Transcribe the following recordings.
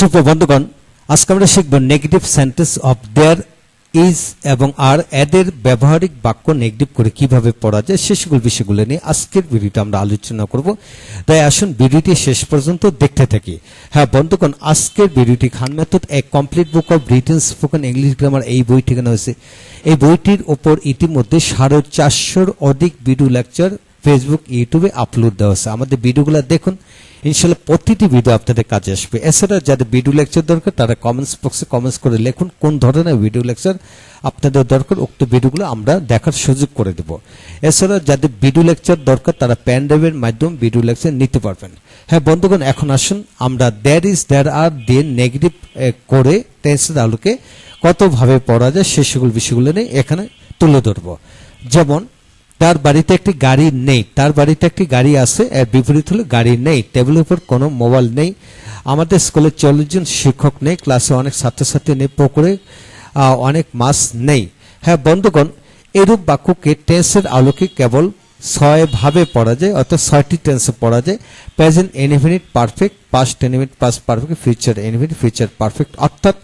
সুপ্র বন্ধুগণ, আজকে আমরা শিখব negative sentence of there is এবং আর এদের ব্যবহারিক বাক্য নেগেটিভ করে কীভাবে পড়া যায় সে সকল বিষয়গুলো নিয়ে আজকের ভিডিওতে আমরা আলোচনা করব। তাই আসুন ভিডিওটি শেষ পর্যন্ত দেখতে থাকি। হ্যাঁ বন্ধুগণ, আজকের ভিডিওটি খান মেথড এক complete book of written spoken English grammar এই বই ঠিকানা হয়েছে। এই বইটির ওপর ইতিমধ্যে সাড়ে চারশোর অধিক ভিডিও লেকচার ফেসবুক ইউটিউবে আপলোড দেওয়া হয়েছে আমাদের ভিডিওগুলো দেখুন। ইনশাল্লাহ প্রতিটি ভিডিও আপনাদের কাজে আসবে। এছাড়া যাদের ভিডিও লেকচার দরকার, তারা কমেন্টস বক্সে কমেন্টস করে লিখুন কোন ধরনের ভিডিও লেকচার আপনাদের দরকার, উক্ত ভিডিওগুলো আমরা দেখার সুযোগ করে দেব। এছাড়া যাদের ভিডিও লেকচার দরকার, তারা প্যান ড্রাইভের মাধ্যমে ভিডিও লেকচার নিতে পারবেন। হ্যাঁ বন্ধুগণ, এখন আসুন, আমরা দ্যার ইজ দ্যার আর দিয়ে নেগেটিভ করে টেন্সের আলোকে কতভাবে পড়া যায়, সে বিষয়গুলো নিয়ে এখানে তুলে ধরবো। যেমন তার বাড়িতে একটি গাড়ি নেই। তার বাড়িতে একটি গাড়ি আছে, এর বিপরীত হলো গাড়ি নেই। টেবিলের উপর কোনো মোবাইল নেই। আমাদের স্কুলে চল্লিশ জন শিক্ষক নেই, ক্লাসে অনেক ছাত্রছাত্রী নেই, পুকুরে অনেক মাছ নেই। হ্যাঁ বন্ধুগণ, এরূপ বাক্যকে টেন্সের আলোকে কেবল ছয় ভাবে পড়া যায়, অর্থাৎ ছয়টি টেন্সে পড়া যায়। Present indefinite perfect, past এনিমিট past, perfect, future indefinite future, perfect. অর্থাৎ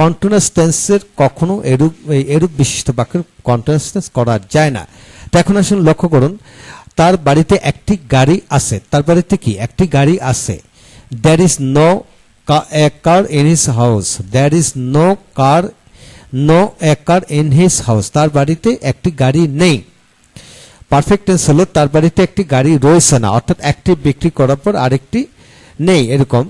কন্টিনিউয়াস টেন্সের কখনো এরূপ এরূপ বিশিষ্ট বাক্যের কন্টিনিউয়াস টেন্স করা যায় না। তো এখন আসুন লক্ষ্য করুন, তার বাড়িতে একটি গাড়ি আছে। তার বাড়িতে কি? একটি গাড়ি আছে। There is no car in his house there is no car no car in his house তার বাড়িতে একটি গাড়ি নেই। পারফেক্ট টেন্স হলো, তার বাড়িতে একটি গাড়ি রয়েছে না। অর্থাৎ একটি বিক্রি করার পর আরেকটি নেই, এরকম।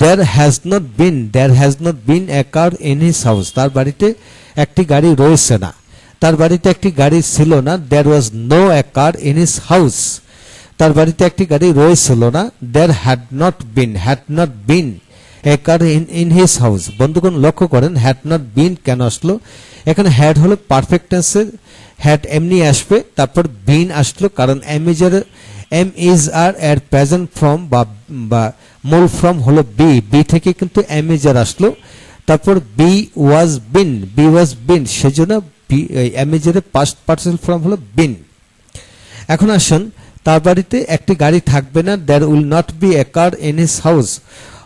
There has not been there has not been a car in his house তার বাড়িতে একটি গাড়ি রয়েছে না। তার বাড়িতে একটি গাড়ি ছিল না। There was no a car in his house তার বাড়িতে একটি গাড়ি রয়েছিল না। There had not been had not been a car in in his house বন্ধুগণ, লক্ষ্য করেন হ্যাড নট বিন কেন আসলো? এখানে হ্যাড হলো পারফেক্ট টেন্সের হ্যাড এমনি আসবে, তারপর বিন আসলো, কারণ এমিজার এম ইজ আর এর প্রেজেন্ট ফর্ম বা বা মূল ফর্ম হলো বি বি থেকে কিন্তু এমিজার আসলো। তারপর B was bin B was been সেজন্য বি এমিজারের পাস্ট পার্সেল ফর্ম হলো বিন এখন আসুন, তার বাড়িতে একটি গাড়ি থাকবে না there will not be a car in his house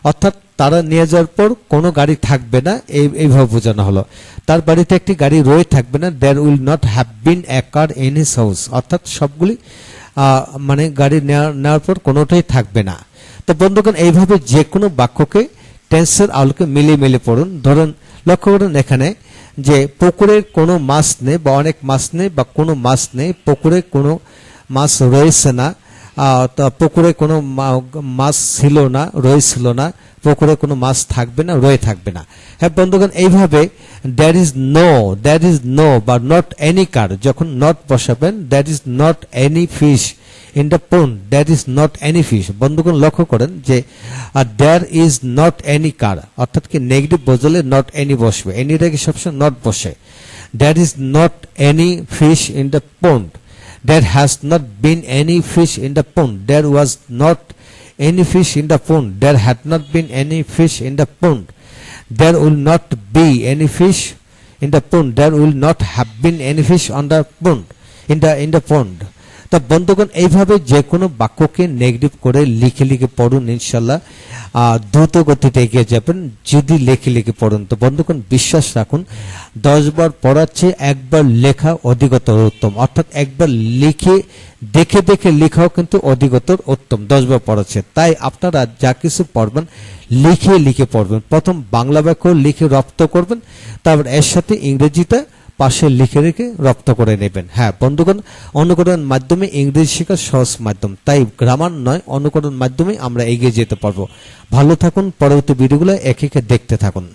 অর্থাৎ তারা নিয়ে যাওয়ার পর কোনো গাড়ি থাকবে না, এই, এইভাবে বোঝানো হলো। তার বাড়িতে একটি গাড়ি রয়ে থাকবে না there will not have been a car in his house অর্থাৎ সবগুলি মানে গাড়ি নেওয়ার পর কোনোটাই থাকবে না। তো বন্ধুগণ, এইভাবে যে কোনো বাক্যকে টেন্সের আলোকে মিলিয়ে মিলিয়ে পড়ুন। ধরুন, লক্ষ্য করুন এখানে যে পুকুরে কোনো মাছ নেই বা অনেক মাছ নেই বা কোনো মাছ নেই, পুকুরে কোনো মাছ রয়েছে না। পুকুরে কোনো মাছ ছিল না রয়েছিল না, পুকুরে কোনো মাছ থাকবে না, রয়ে থাকবে না। হ্যাঁ বন্ধুগণ, এইভাবে there is no there is no বা নট এনি কার যখন নট বসাবেন that is not any fish in the pond there is not any fish বন্ধুগণ, লক্ষ্য করেন যে there is not any car অর্থাৎ কি নেগেটিভ বোঝালে নট এনি বসবে। এনির আগে সবসময় নট বসে। There is not any fish in the pond there has not been any fish in the pond. There was not any fish in the pond. There had not been any fish in the pond. There will not be any fish in the pond. There will not have been any fish on the pond in the in the pond তা বন্ধুগণ, এইভাবে যে কোনো বাক্যকে negative করে লিখে লিখে পড়ুন ইনশাল্লাহ দ্রুত গতিতে এগিয়ে যাবেন যদি লিখে লিখে পড়ুন। তো বন্ধুগণ, বিশ্বাস রাখুন, দশ বার পড়ার চেয়ে একবার লেখা অধিকতর উত্তম। অর্থাৎ একবার লিখে, দেখে দেখে লেখাও কিন্তু অধিকতর উত্তম, দশ বার পড়াচ্ছে। তাই আপনারা যা কিছু পড়বেন, লিখে লিখে পড়বেন। প্রথম বাংলা বাক্য লিখে রপ্ত করবেন, তারপর এর সাথে ইংরেজিটা পাশে লিখে রেখে রপ্ত করে নেবেন। হ্যাঁ বন্ধুগণ, অনুকরণ মাধ্যমে ইংরেজি শেখার সহজ মাধ্যম। তাই গ্রামার নয়, অনুকরণ মাধ্যমে আমরা এগিয়ে যেতে পারব। ভালো থাকুন, পরবর্তী ভিডিওগুলো একে একে দেখতে থাকুন।